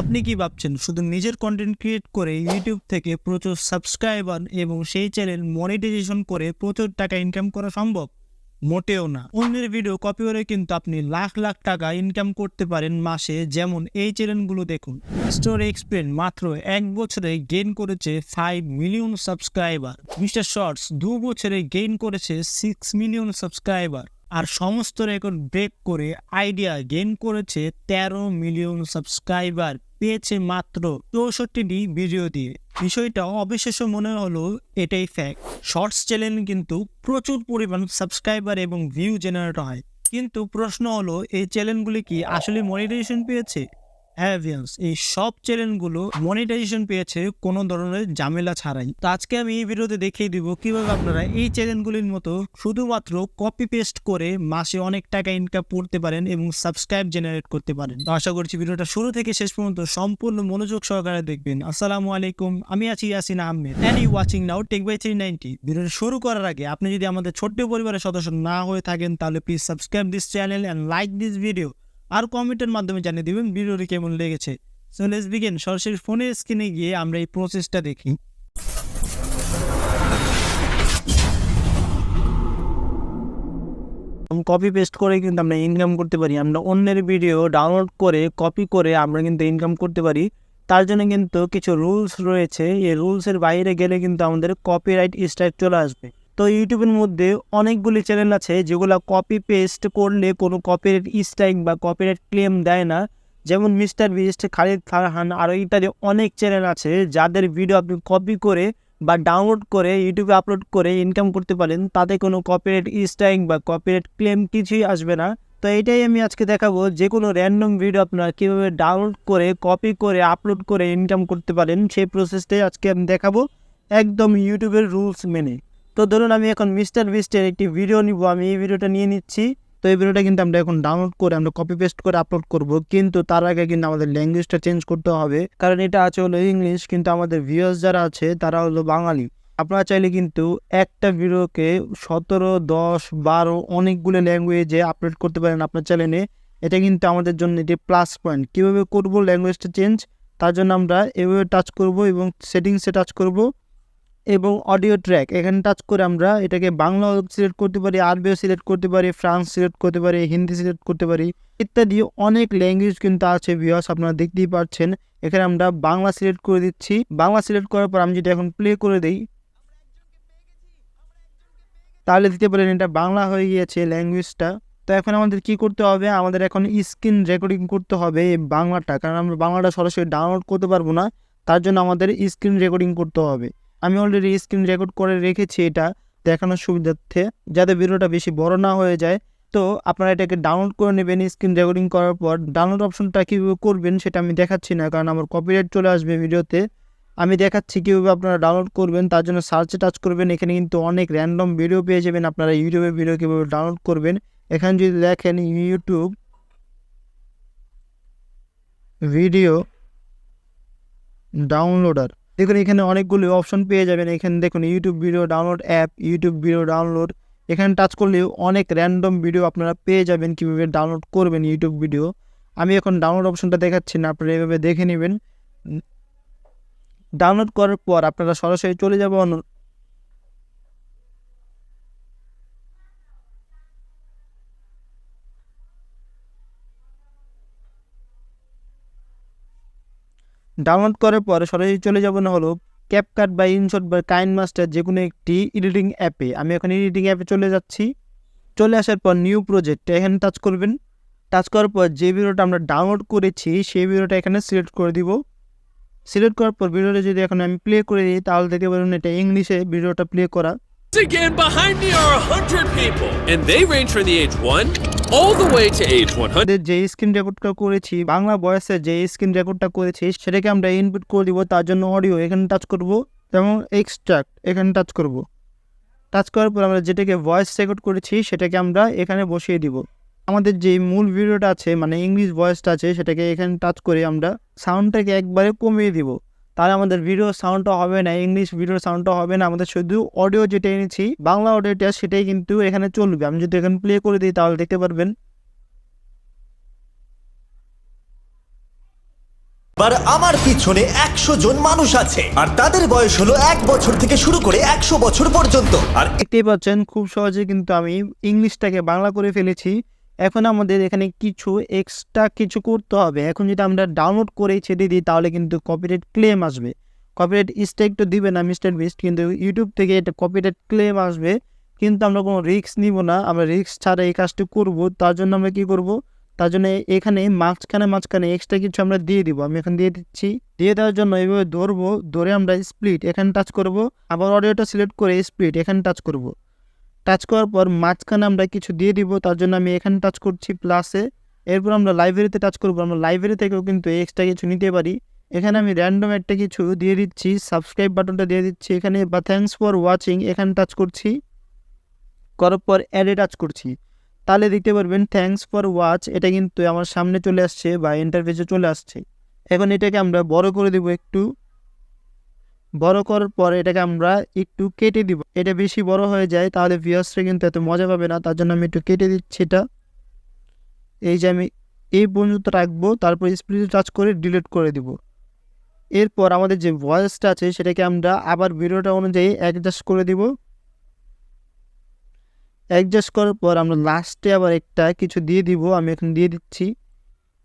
আপনি কি ভাবছেন? শুধু নিজের কন্টেন্ট ক্রিয়েট করে ইউটিউব থেকে প্রচুর সাবস্ক্রাইবার এবং সেই চ্যানেল মনিটাইজেশন করে প্রচুর টাকা ইনকাম করা সম্ভব? মোটেও না। অন্যের ভিডিও কপি করে কিন্তু আপনি লাখ লাখ টাকা ইনকাম করতে পারেন মাসে। যেমন এই চ্যানেলগুলো দেখুন। স্টোর এক্সপ্লেন মাত্র এক বছরে গেইন করেছে five million subscriber Mister Shorts দু বছরে গেইন করেছে সিক্স মিলিয়ন সাবস্ক্রাইবার আর সমস্ত রেকর্ড ব্রেক করে আইডিয়া গেইন করেছে তেরো মিলিয়ন সাবস্ক্রাইবার পেয়েছে মাত্র চৌষট্টিটি ভিডিও দিয়ে। বিষয়টা অবিশ্বাস্য মনে হলো এটাই ফ্যাক্ট শর্টস চ্যানেল কিন্তু প্রচুর পরিমাণ সাবস্ক্রাইবার এবং ভিউ জেনারেট হয়। কিন্তু প্রশ্ন হলো, এই চ্যানেলগুলি কি আসলে মনিটাইজেশন পেয়েছে? হ্যাঁ ভিয়ান্স এই সব চ্যানেলগুলো মনিটাইজেশন পেয়েছে কোনো ধরনের ঝামেলা ছাড়াই। তো আজকে আমি এই ভিডিওতে দেখিয়ে দিব কীভাবে আপনারা এই চ্যানেলগুলির মতো শুধুমাত্র কপি পেস্ট করে মাসে অনেক টাকা ইনকাম করতে পারেন এবং সাবস্ক্রাইব জেনারেট করতে পারেন। তো আশা করছি ভিডিওটা শুরু থেকে শেষ পর্যন্ত সম্পূর্ণ মনোযোগ সহকারে দেখবেন। আসসালামু আলাইকুম, আমি আছি Yasin Ahmed. And you watching now tech by three ninety ভিডিওটা শুরু করার আগে আপনি যদি আমাদের ছোট্ট পরিবারের সদস্য না হয়ে থাকেন, তাহলে please subscribe this channel and like this video আর কমেন্টের মাধ্যমে জানিয়ে দেবেন ভিডিওটি কেমন লেগেছে। সো লেটস বিগিন সরাসরি ফোনের স্ক্রিনে গিয়ে আমরা এই প্রসেসটা দেখি। কপি পেস্ট করে কিন্তু আমরা ইনকাম করতে পারি। আমরা অন্যের ভিডিও ডাউনলোড করে কপি করে আমরা কিন্তু ইনকাম করতে পারি। তার জন্য কিন্তু কিছু রুলস রয়েছে। এই রুলসের বাইরে গেলে কিন্তু আমাদের কপিরাইট স্ট্রাইক চলে আসবে। তো ইউটিউবের মধ্যে অনেকগুলি চ্যানেল আছে যেগুলো কপি পেস্ট করলে কোনো কপিরাইট স্ট্রাইক বা কপিরাইট ক্লেম দেয় না। যেমন মিস্টার বিস্ট খালিদ ফারহান আরও ইত্যাদি অনেক চ্যানেল আছে যাদের ভিডিও আপনি কপি করে বা ডাউনলোড করে ইউটিউবে আপলোড করে ইনকাম করতে পারেন, তাতে কোনো কপিরাইট স্ট্রাইক বা কপিরাইট ক্লেম কিছুই আসবে না। তো এটাই আমি আজকে দেখাবো যে কোনো র্যান্ডম ভিডিও আপনারা কীভাবে ডাউনলোড করে কপি করে আপলোড করে ইনকাম করতে পারেন, সেই প্রসেসটাই আজকে আমি দেখাবো একদম ইউটিউবের রুলস মেনে। তো ধরুন আমি এখন মিস্টার বিস্টের একটি ভিডিও নিব, আমি এই ভিডিওটা নিয়ে নিচ্ছি। তো এই ভিডিওটা কিন্তু আমরা এখন ডাউনলোড করে, আমরা কপি পেস্ট করে আপলোড করব। কিন্তু তার আগে কিন্তু আমাদের ল্যাঙ্গুয়েজটা চেঞ্জ করতে হবে। কারণ এটা আছে হলো ইংলিশ কিন্তু আমাদের ভিউয়ার্স যারা আছে, তারা হলো বাঙালি। আপনারা চাইলে কিন্তু একটা ভিডিওকে সতেরো, দশ, বারো অনেকগুলো ল্যাঙ্গুয়েজে আপলোড করতে পারেন আপনার চ্যানেলে এটা কিন্তু আমাদের জন্য এটি প্লাস পয়েন্ট কীভাবে করব ল্যাঙ্গুয়েজটা চেঞ্জ তার জন্য আমরা এভাবে টাচ করব এবং সেটিংসে টাচ করব। এবং অডিও ট্র্যাক এখানে টাচ করে আমরা এটাকে বাংলাও সিলেক্ট করতে পারি আরবিও সিলেক্ট করতে পারি, ফ্রান্স সিলেক্ট করতে পারি, হিন্দি সিলেক্ট করতে পারি ইত্যাদি অনেক ল্যাঙ্গুয়েজ কিন্তু আছে ভিওস আপনারা দেখতেই পাচ্ছেন। এখানে আমরা বাংলা সিলেক্ট করে দিচ্ছি। বাংলা সিলেক্ট করার পর আমি যদি এখন প্লে করে দিই, তাহলে দিতে পারেন এটা বাংলা হয়ে গিয়েছে ল্যাঙ্গুয়েজটা তো এখন আমাদের কি করতে হবে? আমাদের এখন স্ক্রিন রেকর্ডিং করতে হবে বাংলাটা। কারণ আমরা বাংলাটা সরাসরি ডাউনলোড করতে পারব না। তার জন্য আমাদের স্ক্রিন রেকর্ডিং করতে হবে। আমি অলরেডি স্ক্রিন রেকর্ড করে রেখেছি এটা দেখানোর সুবিধার্থে। যাতে ভিডিওটা বেশি বড় না হয়ে যায়, তো আপনারা এটাকে ডাউনলোড করে নেবেন স্ক্রিন রেকর্ডিং করার পর। ডাউনলোড অপশনটা কীভাবে করবেন সেটা আমি দেখাচ্ছি না, কারণ আমার কপিরাইট চলে আসবে ভিডিওতে। আমি দেখাচ্ছি কীভাবে আপনারা ডাউনলোড করবেন, তার জন্য সার্চে টাচ করবেন, এখানে কিন্তু অনেক র্যান্ডম ভিডিও পেয়ে যাবেন আপনারা ইউটিউবে ভিডিও কীভাবে ডাউনলোড করবেন। এখানে যদি দেখেন ইউটিউব ভিডিও ডাউনলোডার দেখুন, এখানে অনেকগুলো অপশন পেয়ে যাবেন। এখানে দেখুন YouTube video download app YouTube video download এখানে টাচ করলেও অনেক র্যান্ডম ভিডিও আপনারা পেয়ে যাবেন কীভাবে ডাউনলোড করবেন ইউটিউব ভিডিও আমি এখন ডাউনলোড অপশনটা দেখাচ্ছি না, আপনারা এভাবে দেখে নেবেন। ডাউনলোড করার পর আপনারা সরাসরি চলে যাব ডাউনলোড করার পরে সরাসরি চলে যাব না হলো ক্যাপকাট বা ইনশট বা কাইন মাস্টার যে কোনো একটি এডিটিং অ্যাপে আমি এখন এডিটিং অ্যাপে চলে যাচ্ছি। চলে আসার পর নিউ প্রজেক্ট এখানে টাচ করবেন। টাচ করার পর যে ভিডিওটা আমরা ডাউনলোড করেছি, সেই ভিডিওটা এখানে সিলেক্ট করে দিব। সিলেক্ট করার পর ভিডিওটা যদি এখন আমি প্লে করে দিই, তাহলে দেখতে পারবেন এটা ইংলিশে ভিডিওটা প্লে করা। Again, behind me are a hundred people, and they range from the age one all the way to age 100. আমাদের যে স্ক্রিন রেকর্ডটা করেছি বাংলা ভয়েসে যে স্ক্রিন রেকর্ডটা করেছি সেটাকে আমরা ইনপুট করে দিব তার জন্য অডিও এখানে টাচ করব যেমন এক্সট্রাক্ট এখানে টাচ করব। টাচ করার পর আমরা যেটাকে ভয়েস রেকর্ড করেছি সেটাকে আমরা এখানে বসিয়ে দিব। আমাদের যে মূল ভিডিওটা আছে মানে ইংলিশ ভয়েসটা আছে সেটাকে এখানে টাচ করে আমরা সাউন্ডটাকে একবারে কমিয়ে দিব। তাহলে আমাদের ভিডিও সাউন্ডটা হবে না ইংলিশ ভিডিওর সাউন্ডটা হবে না। আমাদের শুধু অডিও যেটা এনেছি বাংলা অডিওটা সেটাই কিন্তু এখানে চলবে। আমি যদি এখানে প্লে করে দিই তাহলে দেখতে পারবেন। আর আমার পিছনে একশো জন মানুষ আছে আর তাদের বয়স হলো এক বছর থেকে শুরু করে একশো বছর পর্যন্ত। আর দেখতেই পাচ্ছেন খুব সহজে কিন্তু আমি ইংলিশটাকে বাংলা করে ফেলেছি। এখন আমাদের এখানে কিছু এক্সট্রা কিছু করতে হবে। এখন যদি আমরা ডাউনলোড করে ছেড়ে দিই, তাহলে কিন্তু কপিরাইট ক্লেম আসবে। কপিরাইট স্ট্রাইক তো দিবে না মিস্টার বিস্ট কিন্তু ইউটিউব থেকে এটা কপিরাইট ক্লেম আসবে। কিন্তু আমরা কোনো রিস্ক নিব না, আমরা রিস্ক ছাড়া এই কাজটি করব। তার জন্য আমরা কি করব? তার জন্য এখানে মাঝখানে মাঝখানে এক্সট্রা কিছু আমরা দিয়ে দিব। আমি এখন দিয়ে দিচ্ছি। দিয়ে দেওয়ার জন্য এইভাবে ধরবো, ধরে আমরা স্প্লিট এখানে টাচ করব। আবার অডিওটা সিলেক্ট করে স্প্লিট এখানে টাচ করব। টাচ করার পর মাঝখানে আমরা কিছু দিয়ে দিব, তার জন্য আমি এখানে টাচ করছি প্লাসে এরপর আমরা লাইব্রেরিতে টাচ করব। আমরা লাইব্রেরি থেকেও কিন্তু এক্সট্রা কিছু নিতে পারি। এখানে আমি র্যান্ডম একটা কিছু দিয়ে দিচ্ছি সাবস্ক্রাইব বাটনটা দিয়ে দিচ্ছি। এখানে বা থ্যাঙ্কস ফর ওয়াচিং এখানে টাচ করছি। করার পর অ্যাডে টাচ করছি। তাহলে দেখতে পারবেন থ্যাঙ্কস ফর ওয়াচ এটা কিন্তু আমার সামনে চলে আসছে বা ইন্টারফেসে চলে আসছে। এখন এটাকে আমরা বড় করে দেব একটু। বড় করার পর এটাকে আমরা একটু কেটে দিব। এটা বেশি বড় হয়ে যায়, তাহলে ভিউয়ার্সরা কিন্তু এত মজা পাবে না। তার জন্য আমি একটু কেটে দিচ্ছি এটা। এই যে আমি এই পর্যন্ত রাখব, তারপর স্প্লিট টাচ করে ডিলিট করে দিব। এরপর আমাদের যে ভয়েসটা আছে, সেটাকে আমরা আবার ভিডিওটা অনুযায়ী অ্যাডজাস্ট করে দিব। অ্যাডজাস্ট করার পর আমরা লাস্টে আবার একটা কিছু দিয়ে দিব, আমি এখন দিয়ে দিচ্ছি।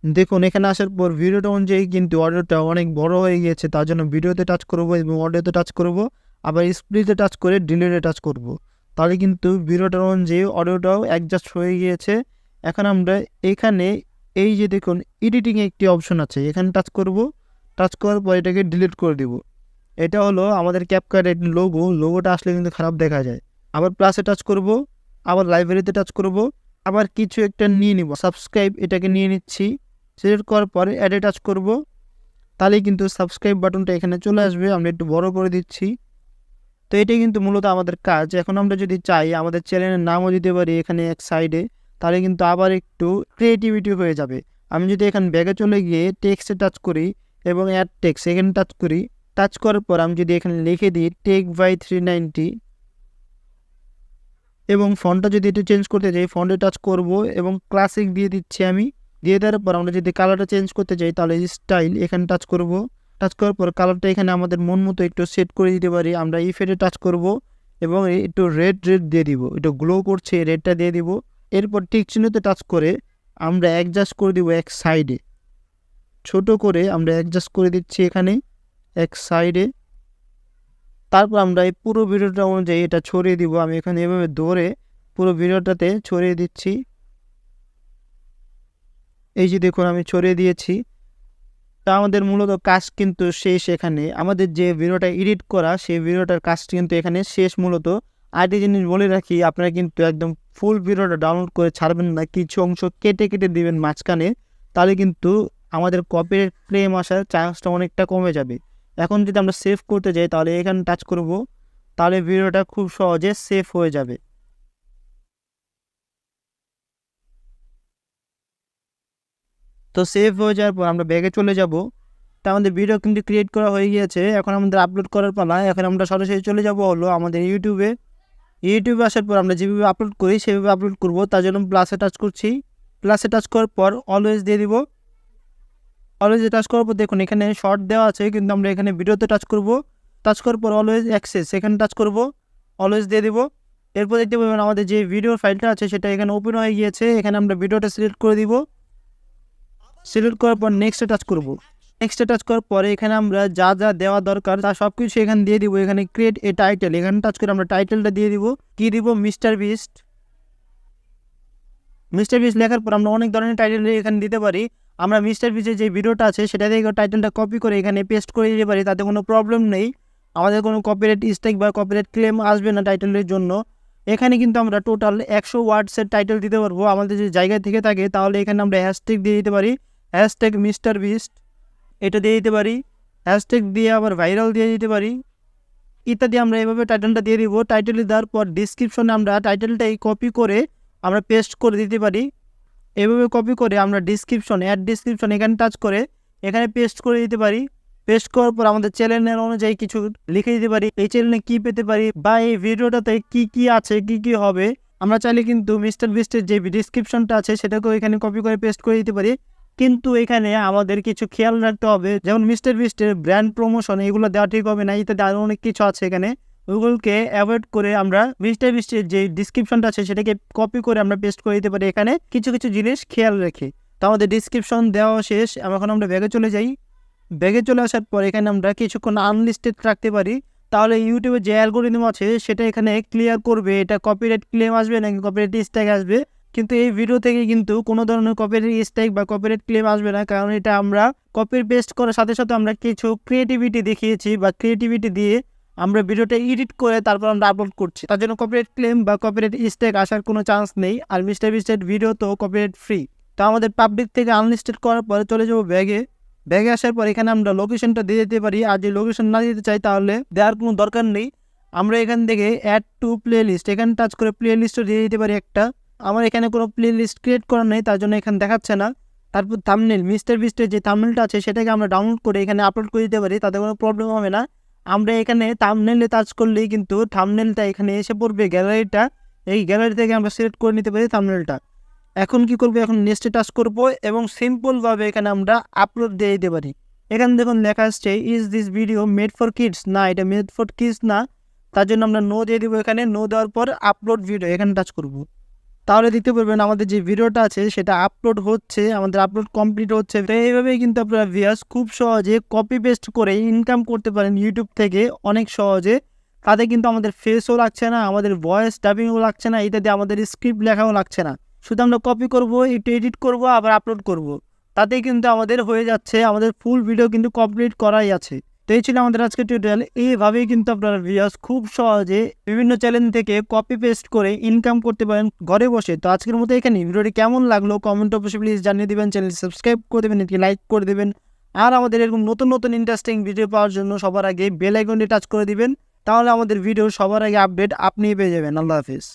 দেখুন, এখানে আসার পর ভিডিওটা অনুযায়ী কিন্তু অডিওটা অনেক বড় হয়ে গিয়েছে, তার জন্য ভিডিওতে টাচ করব এবং অডিওতে টাচ করব, আবার স্প্লিটে টাচ করে ডিলিটে টাচ করব। তাহলে কিন্তু ভিডিওটার অনুযায়ী অডিওটাও অ্যাডজাস্ট হয়ে গিয়েছে। এখন আমরা এখানে এই যে দেখুন এডিটিংয়ে একটি অপশন আছে, এখানে টাচ করব টাচ করার পর এটাকে ডিলিট করে দিব। এটা হলো আমাদের ক্যাপকার্টের লোগো লোগোটা আসলে কিন্তু খারাপ দেখা যায়। আবার প্লাসে টাচ করব, আবার লাইব্রেরিতে টাচ করব, আবার কিছু একটা নিয়ে নিব। সাবস্ক্রাইব এটাকে নিয়ে নিচ্ছি। সিলেক্ট করার পরে অ্যাডে টাচ করব। তাহলেই কিন্তু সাবস্ক্রাইব বাটনটা এখানে চলে আসবে। আমরা একটু বড় করে দিচ্ছি। তো এটাই কিন্তু মূলত আমাদের কাজ। এখন আমরা যদি চাই, আমাদের চ্যানেলের নামও দিতে পারি এখানে এক সাইডে তাহলে কিন্তু আবার একটু ক্রিয়েটিভিটি হয়ে যাবে। আমি যদি এখানে ব্যাগে চলে গিয়ে টেক্সটে টাচ করি এবং অ্যাড টেক্স এখানে টাচ করি টাচ করার পর আমি যদি এখানে লিখে দিই টেক বাই থ্রি নাইনটি এবং ফন্টটা যদি একটু চেঞ্জ করতে চাই ফন্টে টাচ করব এবং ক্লাসিক দিয়ে দিচ্ছি আমি। দিয়ে দেওয়ার পর আমরা যদি কালারটা চেঞ্জ করতে চাই তাহলে স্টাইল এখানে টাচ করব। টাচ করার পর কালারটা এখানে আমাদের মন মতো একটু সেট করে দিতে পারি। আমরা ইফেটে টাচ করব এবং একটু রেড রেড দিয়ে দিব। একটু গ্লো করছে রেডটা দিয়ে দিব। এরপর টিক চিহ্নতে টাচ করে আমরা অ্যাডজাস্ট করে দিব এক সাইডে ছোট করে আমরা অ্যাডজাস্ট করে দিচ্ছি এখানে এক সাইডে তারপর আমরা এই পুরো ভিডিওটা অনুযায়ী এটা ছড়িয়ে দিব। আমি এখানে এভাবে ধরে পুরো ভিডিওটাতে ছড়িয়ে দিচ্ছি। এই যে দেখুন, আমি ছড়িয়ে দিয়েছি। তা আমাদের মূলত কাজ কিন্তু শেষ এখানে। আমাদের যে ভিডিওটা এডিট করা, সেই ভিডিওটার কাজটি কিন্তু এখানে শেষ মূলত। আরেকটি জিনিস বলে রাখি, আপনারা কিন্তু একদম ফুল ভিডিওটা ডাউনলোড করে ছাড়বেন না। কিছু অংশ কেটে কেটে দিবেন মাঝখানে, তাহলে কিন্তু আমাদের কপিরাইট ক্লেম আসার চান্সটা অনেকটা কমে যাবে। এখন যদি আমরা সেভ করতে যাই, তাহলে এখানে টাচ করব, তাহলে ভিডিওটা খুব সহজে সেভ হয়ে যাবে। তো সেভ হয়ে যাওয়ার পর আমরা ব্যাগে চলে যাব। তা আমাদের ভিডিও কিন্তু ক্রিয়েট করা হয়ে গিয়েছে। এখন আমাদের আপলোড করার পালা। এখন আমরা সরাসরি চলে যাব হলো আমাদের ইউটিউবে ইউটিউবে আসার পর আমরা যেভাবে আপলোড করি, সেভাবে আপলোড করব। তার জন্য প্লাসে টাচ করছি। প্লাসে টাচ করার পর অলওয়েজ দিয়ে দিব। অলওয়েজ টাচ করার পর দেখুন, এখানে শর্ট দেওয়া আছে, কিন্তু আমরা এখানে ভিডিওতে টাচ করব। টাচ করার পর অলওয়েজ অ্যাক্সেস এখানে টাচ করব। অলওয়েজ দিয়ে দিব। এরপর দেখতে পাবেন আমাদের যে ভিডিও ফাইলটা আছে, সেটা এখানে ওপেন হয়ে গিয়েছে। এখানে আমরা ভিডিওটা সিলেক্ট করে দিব। সিলেক্ট করার পর নেক্সটে টাচ করব। নেক্সটে টাচ করার পরে এখানে আমরা যা যা দেওয়া দরকার তা সব কিছু এখানে দিয়ে দিব। এখানে ক্রিয়েট এ টাইটেল এখানে টাচ করে আমরা টাইটেলটা দিয়ে দিব। কি দিব? মিস্টার বিস্ট মিস্টার বিস্ট লেখার পর আমরা অনেক ধরনের টাইটেল এখানে দিতে পারি। আমরা মিস্টার বিস্টের যে ভিডিওটা আছে, সেটা থেকে টাইটেলটা কপি করে এখানে পেস্ট করে দিতে পারি। তাতে কোনো প্রবলেম নেই। আমাদের কোনো কপিরাইট স্ট্রাইক বা কপিরাইট ক্লেম আসবে না টাইটেলের জন্য। এখানে কিন্তু আমরা টোটাল একশো ওয়ার্ডসের টাইটেল দিতে পারব। আমাদের যে জায়গা থেকে থাকে, তাহলে এখানে আমরা হ্যাশট্যাগ দিয়ে দিতে পারি। হ্যাশট্যাগ মিস্টার বিস্ট এটা দিয়ে দিতে পারি। হ্যাশট্যাগ দিয়ে আবার ভাইরাল দিয়ে দিতে পারি। ইত্যাদি আমরা এভাবে টাইটেলটা দিয়ে দিব। টাইটেল দেওয়ার পর ডিসক্রিপশনে আমরা টাইটেলটাই কপি করে আমরা পেস্ট করে দিতে পারি। এভাবে কপি করে আমরা ডিসক্রিপশন অ্যাড ডিসক্রিপশন এখানে টাচ করে এখানে পেস্ট করে দিতে পারি। পেস্ট করার পর আমাদের চ্যানেলের অনুযায়ী কিছু লিখে দিতে পারি। এই চ্যানেলে কী পেতে পারি বা এই ভিডিওটাতে কি কি আছে, কি কি হবে, আমরা চাইলে কিন্তু মিস্টার বিস্টের যে ডিসক্রিপশনটা আছে, সেটাকেও এখানে কপি করে পেস্ট করে দিতে পারি। কিন্তু এখানে আমাদের কিছু খেয়াল রাখতে হবে। যেমন মিস্টার বিস্টের ব্র্যান্ড প্রমোশন এগুলো দেওয়া ঠিক হবে না, ইত্যাদি আরও অনেক কিছু আছে এখানে। ওইগুলোকে অ্যাভয়েড করে আমরা মিস্টার বিস্টের যে ডিসক্রিপশনটা আছে, সেটাকে কপি করে আমরা পেস্ট করে দিতে পারি। এখানে কিছু কিছু জিনিস খেয়াল রেখে। তো আমাদের ডিসক্রিপশন দেওয়া শেষ। এখন আমরা ব্যাগে চলে যাই। ব্যাগে চলে আসার পর এখানে আমরা কিছুক্ষণ আনলিস্টেড রাখতে পারি। তাহলে ইউটিউবে যে অ্যালগোরিদম আছে, সেটা এখানে ক্লিয়ার করবে। এটা কপিরাইট ক্লেম আসবে নাকি কপিরাইট স্ট্যাক আসবে? কিন্তু এই ভিডিও থেকে কিন্তু কোনো ধরনের কপিরাইট স্ট্যাক বা কপিরাইট ক্লেম আসবে না, কারণ এটা আমরা কপি পেস্ট করার সাথে সাথে আমরা কিছু ক্রিয়েটিভিটি দেখিয়েছি বা ক্রিয়েটিভিটি দিয়ে আমরা ভিডিওটা এডিট করে তারপর আমরা আপলোড করছি। তার জন্য কপিরাইট ক্লেম বা কপিরাইট স্ট্যাক আসার কোনো চান্স নেই, আর মিস্টার বিস্টের ভিডিও তো কপিরাইট ফ্রি তো আমাদের পাবলিক থেকে আনলিস্টেড করার পরে চলে যাব ব্যাগে। ব্যাগে আসার পর এখানে আমরা লোকেশনটা দিয়ে দিতে পারি, আর যদি লোকেশন না দিতে চাই তাহলে দেওয়ার কোনো দরকার নেই। আমরা এখান থেকে অ্যাড টু প্লে লিস্ট এখানে টাচ করে প্লে লিস্টও দিয়ে দিতে পারি একটা। আমার এখানে কোনো প্লে লিস্ট ক্রিয়েট করা নেই, তার জন্য এখানে দেখাচ্ছে না। তারপর থামনেল মিস্টার বিস্টের যে থামনেলটা আছে, সেটাকে আমরা ডাউনলোড করে এখানে আপলোড করে দিতে পারি, তাতে কোনো প্রবলেম হবে না। আমরা এখানে থামনেলে টাচ করলেই কিন্তু থামনেলটা এখানে এসে পড়বে গ্যালারিটা এই গ্যালারি থেকে আমরা সিলেক্ট করে নিতে পারি থামনেলটা এখন কি করব? এখন নেক্সটে টাচ করব এবং সিম্পলভাবে এখানে আমরা আপলোড দিয়ে দিতে পারি। এখানে দেখুন লেখা আসছে is this video made for kids না, এটা মেড ফর কিডস না। তার জন্য আমরা নো দিয়ে দেবো এখানে। নো দেওয়ার পর আপলোড ভিডিও এখানে টাচ করব। তাহলে দেখতে পারবেন আমাদের যে ভিডিওটা আছে সেটা আপলোড হচ্ছে, আমাদের আপলোড কমপ্লিট হচ্ছে। তো এইভাবেই কিন্তু আপনারা ভিউয়ার্স খুব সহজে কপি পেস্ট করে ইনকাম করতে পারেন ইউটিউব থেকে অনেক সহজে। তাতে কিন্তু আমাদের ফেসও লাগছে না, আমাদের ভয়েস ডাবিংও লাগছে না ইত্যাদি আমাদের স্ক্রিপ্ট লেখাও লাগছে না। শুধু আমরা কপি করব, একটু এডিট করব, আবার আপলোড করব। তাতেই কিন্তু আমাদের হয়ে যাচ্ছে, আমাদের ফুল ভিডিও কিন্তু কমপ্লিট করাই আছে। তো এই ছিল আমাদের আজকে টিউটোরিয়াল এইভাবেই কিন্তু আপনারা ভিউয়ার্স খুব সহজে বিভিন্ন চ্যানেল থেকে কপি পেস্ট করে ইনকাম করতে পারেন ঘরে বসে। তো আজকের মতো এখানে ভিডিওটি কেমন লাগল কমেন্ট অবশ্যই প্লিজ জানিয়ে দেবেন। চ্যানেল সাবস্ক্রাইব করে দেবেন এটি লাইক করে দেবেন। আর আমাদের এরকম নতুন নতুন ইন্টারেস্টিং ভিডিও পাওয়ার জন্য সবার আগে বেল আইকনটি টাচ করে দিবেন। তাহলে আমাদের ভিডিও সবার আগে আপডেট আপনিই পেয়ে যাবেন। আল্লাহ হাফিজ।